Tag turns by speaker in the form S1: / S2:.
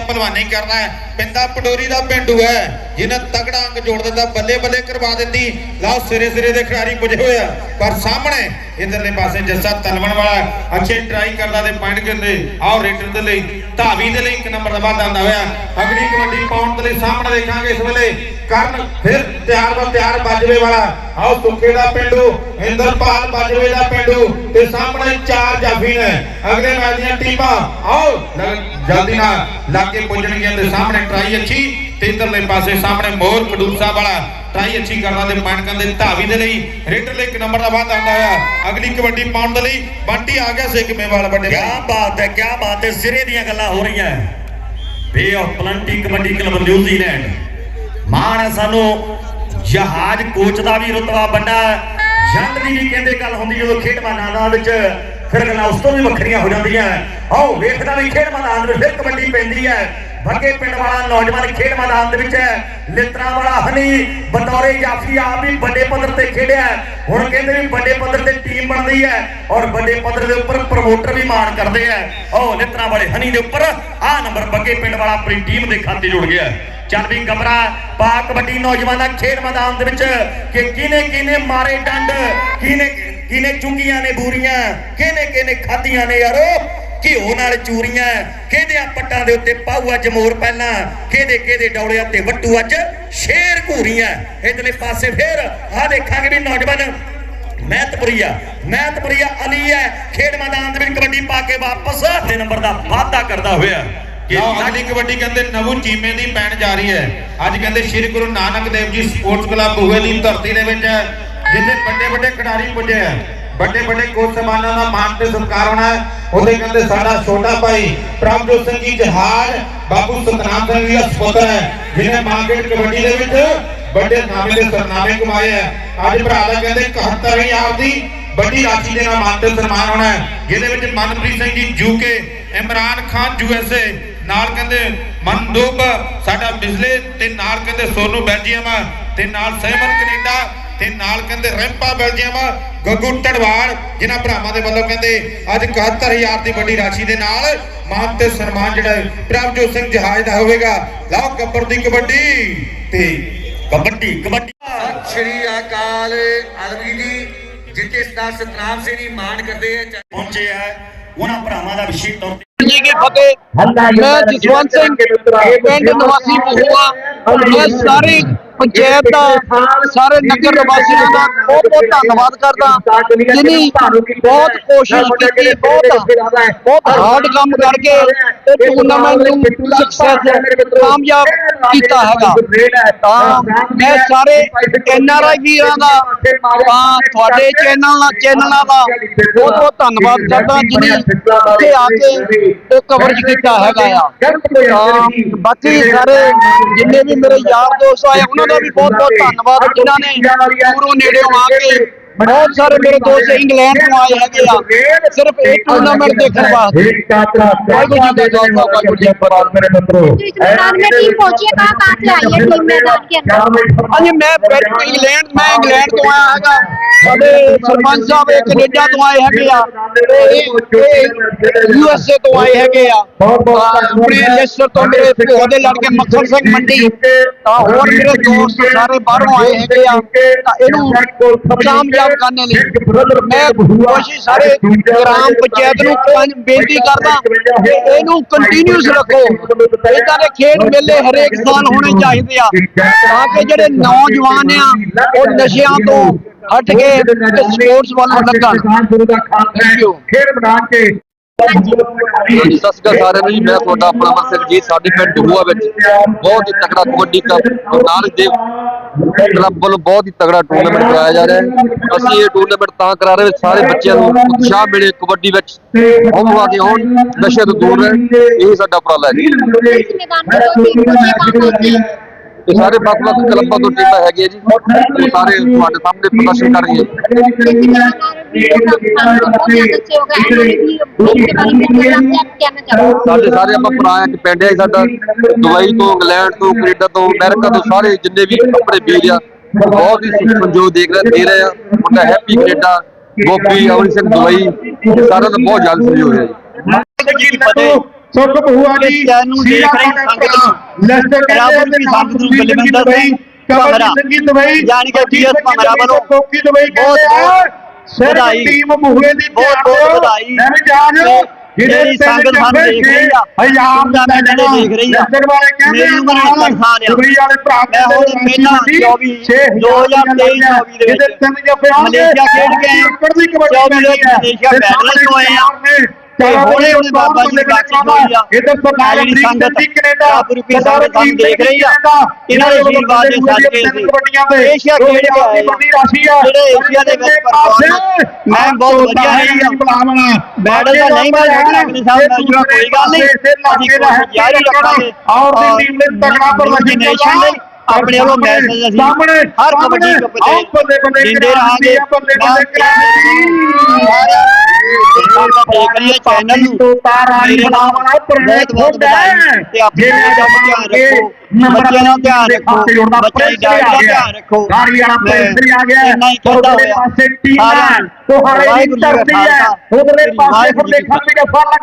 S1: ਆ ਭਲਵਾਨੀ ਕਰਨਾ ਹੈ। ਪਿੰਦਾ ਪਟੋਰੀ ਦਾ ਪਿੰਡੂ ਹੈ। ਜਿਹਨੇ ਤਗੜਾ ਅੰਗ ਜੋੜ ਦਿੰਦਾ ਬੱਲੇ ਬੱਲੇ ਕਰਵਾ ਦਿੰਦੀ ਲਓ ਸਿਰੇ ਸਿਰੇ ਦੇ ਖਿਡਾਰੀ ਪੁੱਜੇ ਹੋਏ ਆ। ਪਰ ਸਾਹਮਣੇ ਇਧਰਲੇ ਪਾਸੇ ਜੱਸਾ ਤਲਵਣ ਵਾਲਾ ਅੱਛੇ ਟਰਾਈ ਕਰਦਾ ਤੇ ਪੁਆਇੰਟ ਕਹਿੰਦੇ ਆਓ ਰੇਟਰ ਦੇ ਲਈ, ਧਾਵੀ ਦੇ ਲਈ ਇੱਕ ਨੰਬਰ ਦਾ ਵਾਧਾ ਆਉਂਦਾ ਹੋਇਆ। ਅਗਲੀ ਕਬੱਡੀ ਪਾਉਣ ਦੇ ਲਈ ਸਾਹਮਣੇ ਦੇਖਾਂਗੇ ਇਸ ਵੇਲੇ। ਕਰਨ ਫਿਰ ਤਿਆਰ ਬਾ ਤਿਆਰ ਬਾਜਵੇ ਵਾਲਾ। ਆਓ ਸੁੱਖੇ ਦਾ ਪਿੰਡੂ, ਇੰਦਰਪਾਲ ਬਾਜਵੇ ਦਾ ਪਿੰਡੂ ਤੇ ਸਾਹਮਣੇ ਚਾਰ ਜਾਫੀ ਨੇ। ਅਗਲੇ ਮੈਚ ਦੀਆਂ ਟੀਮਾਂ, ਆਓ ਜਲਦੀ ਨਾਲ ਲਾਗੇ ਪੁੱਜਣਗੀਆਂ ਤੇ ਸਾਹਮਣੇ ਟਰਾਈ ਅੱਛੀ ਤੇ ਇਧਰਲੇ ਪਾਸੇ ਸਾਹਮਣੇ ਮੋਰ ਕਡੂਸਾ ਵਾਲਾ ਟਰਾਈ ਅੱਛੀ ਕਰਦਾ ਤੇ ਪੁਆਇੰਟ ਕਰਦੇ ਧਾਵੀ ਦੇ ਲਈ ਰੇਡਰ ਲਈ ਇੱਕ ਨੰਬਰ ਦਾ ਵਾਧਾ ਆਉਂਦਾ ਹੋਇਆ ਅਗਲੀ ਕਬੱਡੀ ਪਾਉਣ ਦੇ ਲਈ ਬੰਟੀ ਆ ਗਿਆ ਸਿੱਕਮੇਵਾਲ ਵੱਡੇ।
S2: ਕਿਆ ਬਾਤ ਹੈ, ਕਿਆ ਬਾਤ ਹੈ, ਸਿਰੇ ਦੀਆਂ ਗੱਲਾਂ ਹੋ ਰਹੀਆਂ Bay of Plenty kabaddi club New Zealand ਮਾਣ ਹੈ ਸਾਨੂੰ। ਜਹਾਜ਼ ਕੋਚ ਦਾ ਵੀ ਰਤਬਾ ਵੱਡਾ ਹੈ। ਦੀ ਵੀ ਕਹਿੰਦੇ ਗੱਲ ਹੁੰਦੀ ਜਦੋਂ ਖੇਡ ਮੈਦਾਨਾਂ ਵਿੱਚ ਫਿਰ ਗੱਲਾਂ ਉਸ ਤੋਂ ਵੀ ਵੱਖਰੀਆਂ ਹੋ ਜਾਂਦੀਆਂ ਆਓ ਵੇਖਦਾ ਵੀ ਖੇਡ ਮੈਦਾਨ ਵਿੱਚ ਫਿਰ ਕਬੱਡੀ ਪੈਂਦੀ ਹੈ। ਬੱਗੇ ਪਿੰਡ ਵਾਲਾ ਨੌਜਵਾਨ ਖੇਡ ਮੈਦਾਨ ਦੇ ਵਿੱਚ ਹੈ। ਲਿੱਤਰਾ ਵਾਲਾ ਹਨੀ, ਬਤੌਰੇ ਜਾਫੀ ਆਪ ਵੀ ਵੱਡੇ ਪੱਧਰ ਤੇ ਖੇਡਿਆ ਹੁਣ ਕਹਿੰਦੇ ਵੀ ਵੱਡੇ ਪੱਧਰ ਤੇ ਟੀਮ ਬਣਦੀ ਹੈ ਔਰ ਵੱਡੇ ਪੱਧਰ ਦੇ ਉੱਪਰ ਪ੍ਰਮੋਟਰ ਵੀ ਮਾਣ ਕਰਦੇ ਆ ਉਹ ਲਿੱਤਰਾ ਵਾਲੇ ਹਨੀ ਦੇ ਉੱਪਰ ਆਹ ਨੰਬਰ ਬੱਗੇ ਪਿੰਡ ਵਾਲਾ ਆਪਣੀ ਟੀਮ ਦੇ ਖਾਤੇ ਜੁੜ ਗਿਆ ਹੈ। ਚੱਲ ਵੀ ਗਬਰਾ ਪਾ ਕਬੱਡੀ ਨੌਜਵਾਨਾਂ ਖੇਡ ਮੈਦਾਨ ਦੇ ਵਿੱਚ ਕਿ ਕਿਨੇ ਕਿਨੇ ਮਾਰੇ ਡੰਡ ਕਿਨੇ ਕਿਨੇ ਚੁੰਗੀਆਂ ਨੇ ਬੂਰੀਆਂ ਕਿਨੇ ਕਿਨੇ ਖਾਧੀਆਂ ਨੇ ਯਾਰੋ, ਘਿਓ ਨਾਲ ਚੂਰੀਆਂ ਕਿਹਦੇ ਪੱਟਾਂ ਦੇ ਉੱਤੇ ਪਾਉ ਅੱਜ ਮੋਰ ਪਹਿਲਾਂ, ਕਿਹਦੇ ਕਿਹਦੇ ਡੌਲਿਆਂ ਤੇ ਵੱਟੂ ਅੱਜ ਸ਼ੇਰ ਘੂਰੀਆਂ ਇਧਰਲੇ ਪਾਸੇ ਫੇਰ, ਆਹ ਦੇਖਾਂਗੇ ਵੀ ਨੌਜਵਾਨ ਮਹਿਤਪੁਰੀਆ ਮਹਿਤਪੁਰੀਆ ਅਲੀ ਹੈ, ਖੇਡ ਮੈਦਾਨ ਦੇ ਵਿੱਚ ਕਬੱਡੀ ਪਾ ਕੇ ਵਾਪਸ, ਤੇ ਨੰਬਰ ਦਾ ਵਾਅਦਾ ਕਰਦਾ ਹੋਇਆ ਕਿ
S1: ਅਗਲੀ ਕਬੱਡੀ ਕਹਿੰਦੇ ਨਵੂ ਚੀਮੇ ਦੀ ਪੈਣ ਜਾ ਰਹੀ ਹੈ। ਅੱਜ ਕਹਿੰਦੇ ਸ੍ਰੀ ਗੁਰੂ ਨਾਨਕ ਦੇਵ ਜੀ ਸਪੋਰਟਸ ਕਲੱਬ ਬੂਹੇ ਦੀ ਧਰਤੀ ਦੇ ਵਿੱਚ ਜਿੱਥੇ ਵੱਡੇ ਵੱਡੇ ਖਿਡਾਰੀ ਪੁੱਜੇ ਆ ਵੱਡੇ ਵੱਡੇ ਕੋਚ ਸਮਾਨਾਂ ਦਾ ਮਾਣ ਤੇ ਸਤਿਕਾਰ ਹੋਣਾ ਉਹਦੇ ਕਹਿੰਦੇ ਸਾਡਾ ਛੋਟਾ ਭਾਈ ਪ੍ਰਭਜੋਤ ਸਿੰਘ ਜੀ ਜਹਾਜ਼ ਬਾਬੂ ਸਤਨਾਮ ਸਿੰਘ ਜੀ ਦਾ ਸਪੁੱਤਰ ਹੈ ਜਿਹਨੇ ਮਾਰਕੀਟ ਕਬੱਡੀ ਦੇ ਵਿੱਚ ਵੱਡੇ ਨਾਮੇ ਦੇ ਸਰਨਾਮੇ ਕਮਾਏ ਆ ਅੱਜ ਭਰਾ ਦਾ ਕਹਿੰਦੇ 71000 ਦੀ ਵੱਡੀ ਰਾਸ਼ੀ ਦੇ ਨਾਲ ਮਾਨ ਤੇ ਸਨਮਾਨ ਹੋਣਾ ਜਿਹਦੇ ਵਿੱਚ ਮਨਪ੍ਰੀਤ ਸਿੰਘ ਜੀ ਯੂਕੇ ਇਮਰਾਨ ਖਾਨ ਯੂਐਸਏ ਨਾਲ ਕਹਿੰਦੇ ਮਨਦੂਬ ਸਾਡਾ ਬਿਜਲੇ ਤੇ ਨਾਲ ਕਹਿੰਦੇ ਸੋਨੂ ਬੈਲਜੀਅਮ ਤੇ ਨਾਲ ਸਹਿਮਨ ਕੈਨੇਡਾ ਤੇ ਨਾਲ ਕਹਿੰਦੇ ਰੈਂਪਾ ਬੈਲਜੀਅਮ ਗੱਗੂ ਟੜਵਾੜ ਜਿਨ੍ਹਾਂ ਭਰਾਵਾਂ ਦੇ ਵੱਲੋਂ ਕਹਿੰਦੇ ਅੱਜ 71000 ਦੀ ਵੱਡੀ ਰਾਸ਼ੀ ਦੇ ਨਾਲ ਮਾਨ ਤੇ ਸਨਮਾਨ ਜਿਹੜਾ ਪ੍ਰਭਜੋਤ ਸਿੰਘ ਜਹਾਜ਼ ਦਾ ਹੋਵੇਗਾ। ਲਓ ਗੱਬਰ ਦੀ ਕਬੱਡੀ ਤੇ
S2: ਕਬੱਡੀ ਕਬੱਡੀ।
S3: ਸਤਿ ਸ਼੍ਰੀ ਅਕਾਲ ਆਦਮੀ ਜੀ ਸਦਾ ਸਤਨਾਮ ਸਿੰਘ ਜੀ ਮਾਣ ਕਰਦੇ ਆ।
S2: ਪਹੁੰਚੇ ਹੈ ਉਹਨਾਂ ਭਰਾਵਾਂ ਦਾ ਵਿਸ਼ੇਸ਼ ਤੌਰ ਤੇ
S4: ਜੀ ਕੀ ਫਤਿਹ। ਮੈਂ ਜਸਵੰਤ ਸਿੰਘ ਪਿੰਡ ਨਿਵਾਸੀ ਮਹੂਆ ਮੈਂ ਸਾਰੀ ਪੰਚਾਇਤ ਦਾ ਸਾਰੇ ਨਗਰ ਨਿਵਾਸੀਆਂ ਦਾ ਬਹੁਤ ਬਹੁਤ ਧੰਨਵਾਦ ਕਰਦਾ। ਜਿਨੀ ਬਹੁਤ ਕੋਸ਼ਿਸ਼ ਕੀਤੀ ਬਹੁਤ ਬਹੁਤ ਹਾਰਡ ਕੰਮ ਕਰਕੇ ਇਹ ਟੂਰਨਾਮੈਂਟ ਨੂੰ ਸਕਸੈਸ ਕਾਮਯਾਬ ਕੀਤਾ ਹੈਗਾ। ਤਾਂ ਮੈਂ ਸਾਰੇ ਐਨਆਰਆਈ ਵੀਰਾਂ ਦਾ ਤਾਂ ਤੁਹਾਡੇ ਚੈਨਲ ਨਾਲ ਚੈਨਲਾਂ ਦਾ ਬਹੁਤ ਬਹੁਤ ਧੰਨਵਾਦ ਕਰਦਾ ਜਿਨੀ ਇੱਥੇ ਆ ਕੇ ਇਹ ਕਵਰੇਜ ਕੀਤਾ ਹੈਗਾ ਆ। ਬਾਕੀ ਸਾਰੇ ਜਿੰਨੇ ਵੀ ਮੇਰੇ ਯਾਰ ਦੋਸਤ ਆਏ ਉਹਨਾਂ ਦਾ ਵੀ ਬਹੁਤ ਬਹੁਤ ਧੰਨਵਾਦ ਜਿਨ੍ਹਾਂ ਨੇ ਦੂਰੋਂ ਨੇੜਿਓਂ ਆ ਕੇ ਬਹੁਤ ਸਾਰੇ ਮੇਰੇ ਦੋਸਤ ਇੰਗਲੈਂਡ ਤੋਂ ਆਏ ਹੈਗੇ ਆ ਸਿਰਫ ਇਹ ਟੂਰਨਾਮੈਂਟ ਦੇਖਣ ਵਾਸਤੇ ਵਾਹਿਗੁਰੂ ਜੀ ਕਾ ਖਾਲਸਾ ਵਾਹਿਗੁਰੂ ਜੀ ਕੀ ਫਤਿਹ
S5: तो इस मैदान में टीम पहुंची है कहाँ कहाँ से आई है टीम मैदान के अंदर
S4: ਹਾਂਜੀ ਮੈਂ ਬੈਠ ਇੰਗਲੈਂਡ ਮੈਂ ਇੰਗਲੈਂਡ ਤੋਂ ਆਇਆ ਹੈਗਾ ਸਾਡੇ ਸਰਪੰਚ ਸਾਹਿਬ ਇਹ ਕੈਨੇਡਾ ਤੋਂ ਆਏ ਹੈਗੇ ਆ ਯੂ ਐਸ ਏ ਤੋਂ ਆਏ ਹੈਗੇ ਆ ਤਾਂ ਆਪਣੇ ਲੈਸਟਰ ਤੋਂ ਮੇਰੇ ਭੂਆ ਦੇ ਲੜਕੇ ਮੱਖਣ ਸਿੰਘ ਮੰਡੀ ਤਾਂ ਹੋਰ ਮੇਰੇ ਦੋਸਤ ਸਾਰੇ ਬਾਹਰੋਂ ਆਏ ਹੈਗੇ ਆ ਤਾਂ ਇਹਨੂੰ ਕਾਮਯਾਬ ਕਰਨੇ ਲਈ। ਮੈਂ ਕੋਸ਼ਿਸ਼ ਸਾਰੇ ਗ੍ਰਾਮ ਪੰਚਾਇਤ ਨੂੰ ਪੰਜ ਬੇਨਤੀ ਕਰਦਾ ਕਿ ਇਹਨੂੰ ਕੰਟੀਨਿਊਸ ਰੱਖੋ। ਇਦਾਂ ਦੇ ਖੇਡ ਮੇਲੇ ਹਰੇਕ ਸਾਲ ਹੋਣੇ ਚਾਹੀਦੇ ਆ। ਤਾਂ ਕਿ ਜਿਹੜੇ ਨੌਜਵਾਨ ਆ ਉਹ ਨਸ਼ਿਆਂ ਤੋਂ ਹਟ ਕੇ ਸਪੋਰਟਸ ਵੱਲ ਲੱਗਣ ਥੈਂਕ ਯੂ
S3: ਖੇਡ ਮੈਦਾਨ ਕੇ
S6: ਹਾਂਜੀ ਸਤਿ ਸ਼੍ਰੀ ਅਕਾਲ ਸਾਰਿਆਂ ਨੂੰ ਜੀ ਮੈਂ ਤੁਹਾਡਾ ਆਪਣਾ ਅਮਰ ਸਿੰਘ ਜੀ ਸਾਡੇ ਪਿੰਡ ਡੂਆ ਵਿੱਚ ਬਹੁਤ ਹੀ ਤਕੜਾ ਕਬੱਡੀ ਕੱਪ ਗੁਰੂ ਨਾਨਕ ਦੇਵ ਕਲੱਬ ਵੱਲੋਂ ਬਹੁਤ ਹੀ ਤਕੜਾ ਟੂਰਨਾਮੈਂਟ ਕਰਾਇਆ ਜਾ ਰਿਹਾ ਹੈ। ਅਸੀਂ ਇਹ ਟੂਰਨਾਮੈਂਟ ਤਾਂ ਕਰਾ ਰਹੇ ਸਾਰੇ ਬੱਚਿਆਂ ਨੂੰ ਉਤਸ਼ਾਹ ਮਿਲੇ ਕਬੱਡੀ ਵਿੱਚ ਉਹ ਆ ਕੇ ਆਉਣ ਨਸ਼ੇ ਤੋਂ ਦੂਰ ਰਹਿਣ ਇਹ ਸਾਡਾ ਉਪਰਾਲਾ ਹੈ ਤੇ ਸਾਰੇ ਵੱਖ-ਵੱਖ ਕਲੱਬਾਂ ਤੋਂ ਟੀਮਾਂ ਹੈਗੀਆਂ ਜੀ। ਸਾਰੇ ਤੁਹਾਡੇ ਸਾਹਮਣੇ ਪ੍ਰਦਰਸ਼ਨ ਕਰ ਰਹੀਆਂ। ਸਾਡੇ ਸਾਰੇ ਆਪਾਂ ਪੁਰਾਣਾ ਇੱਕ ਪਿੰਡ ਹੈ ਸਾਡਾ। ਦੁਬਈ ਤੋਂ ਇੰਗਲੈਂਡ ਤੋਂ ਕੈਨੇਡਾ ਤੋਂ ਅਮਰੀਕਾ ਤੋਂ ਸਾਰੇ ਜਿੰਨੇ ਵੀ ਆਪਣੇ ਵੀਰ ਆ ਬਹੁਤ ਹੀ ਸੰਜੋਗ ਦੇਖ ਰਹੇ ਦੇ ਰਹੇ ਆ। Happy Canada Gopi Amrit Singh Dubai ਸਾਰਾ ਦਾ ਬਹੁਤ ਜਲਦ ਸਹਿਯੋਗ ਹੈ ਜੀ?
S1: ਸੁਖ ਬਹੂਆ ਜੀ।
S4: ਰਹੀ ਸੰਗਤ ਨੂੰ।
S1: ਲੈਸਟਰ
S4: ਬਰਾਬਰ ਦੀ ਸੰਗਤ ਨੂੰ ਬਲਵਿੰਦਰ ਸਿੰਘ
S1: ਦਵਾਈ
S4: ਯਾਨੀ ਕਿ DS ਭੰਗੜਾ ਵੱਲੋਂ
S1: ਕੋਕੀ ਦਵਾਈ
S4: ਬਹੁਤ ਵਧਾਈ।
S1: ਟੀਮ ਬਹੂਏ ਦੀ
S4: ਬਹੁਤ ਬਹੁਤ ਵਧਾਈ।
S1: ਮੈਂ ਜਾਣ।
S4: ਤੇ ਜਿਹੜੀ ਸੰਗਤ ਸਾਨੂੰ ਦੇਖ ਰਹੀ ਆ
S1: ਹਜ਼ਾਰ ਦਾ
S4: ਨੂੰ ਦੇਖ ਰਹੀ ਆ
S1: ਲੈਸਟਰ ਵਾਲੇ ਕਹਿੰਦੇ
S4: ਮੇਰੀ ਉਮਰ 71 ਸਾਲ ਆ
S1: ਦੁਬਈ ਵਾਲੇ ਭਰਾ
S4: ਮੈਂ ਹੁਣ ਪਹਿਲਾਂ 24 2023 24 ਦੇ ਵਿੱਚ ਮਲੇਸ਼ੀਆ ਖੇਡ ਕੇ ਆਏ। 24 ਦੇ ਵਿੱਚ ਮਲੇਸ਼ੀਆ ਮੈਡਲਿਸਟ ਹੋਏ ਆ। ਤੇ ਹੌਲੀ ਹੌਲੀ ਬਾਬਾ ਜੀ ਬਖਸ਼ਿਸ਼ ਹੋਈ ਆ।
S1: ਇਧਰ ਅਮਰੀਕ
S4: ਸੰਗਤ
S1: ਕੈਨੇਡਾ
S4: ਸੰਗਤ ਸਾਨੂੰ ਦੇਖ ਰਹੀ ਆ। ਇਹਨਾਂ ਦੇ ਆਸ਼ੀਰਵਾਦ ਦੇ ਸਦਕੇ ਅਸੀਂ ਏਸ਼ੀਆ ਖੇਡ ਕੇ ਆਏ ਆ। ਜਿਹੜੇ ਏਸ਼ੀਆ ਦੇ ਵਿੱਚ performance ਮੈਂ ਬਹੁਤ ਵਧੀਆ ਰਹੀ ਆ। ਮੈਡਲ ਤਾਂ ਨਹੀਂ ਅਗਲੇ ਸਾਲ ਮਿਲ ਜੂਗਾ ਕੋਈ ਗੱਲ ਨਹੀਂ ਅਸੀਂ ਜਾਰੀ ਰੱਖਾਂਗੇ
S1: ਔਰ ਦੀ ਟੀਮ ਨੇ ਤਕੜਾ ਪ੍ਰਦਰਸ਼ਨ
S4: ਨੇਸ਼ਨ ਲਈ ਆਪਣੇ ਵੱਲੋਂ ਮੈਸੇਜ ਅਸੀਂ ਹਰ ਕਬੱਡੀ ਕੱਪ ਤੇ ਦਿੰਦੇ ਰਹਾਂਗੇ ਮੈਂ ਸਾਰੇ ਸੰਗਤ ਦੇਖ ਰਹੀ ਹੈ ਚੈਨਲ ਨੂੰ ਮੇਰੇ ਨਾਲ ਬਹੁਤ ਬਹੁਤ ਵਧਾਈ ਤੇ ਆਪਣੇ ਦਾ ਧਿਆਨ ਰੱਖੋ ਬੱਚਿਆਂ ਦਾ ਧਿਆਨ ਰੱਖੋ ਬੱਚਿਆਂ ਦੀ ਡਾਇਟ ਦਾ ਧਿਆਨ ਰੱਖੋ
S1: ਗਾੜੀ ਵਾਲਾ
S4: ਮੈਂ
S1: ਪੈਸਰੀ ਆ ਗਿਆ
S4: ਇੰਨਾ ਹੀ ਕਹਿੰਦਾ
S1: ਉਧਰਲੇ
S4: ਹੋਇਆ
S1: ਪਾਸੇ ਟੀਮ
S4: ਸਾਰਿਆਂ ਨੂੰ
S1: ਤੁਹਾਡੇ ਦੀ
S4: ਵਾਹਿਗੁਰੂ ਜੀ ਕਾ
S1: ਧਰਤੀ ਹੈ
S4: ਖਾਲਸਾ
S1: ਉਧਰਲੇ ਪਾਸੇ
S4: ਵਾਹਿਗੁਰੂ ਜੀ
S1: ਫੁੱਲੇ
S4: ਕੀ ਫਤਿਹ।
S1: ਖਾਲੀ ਜਫਾ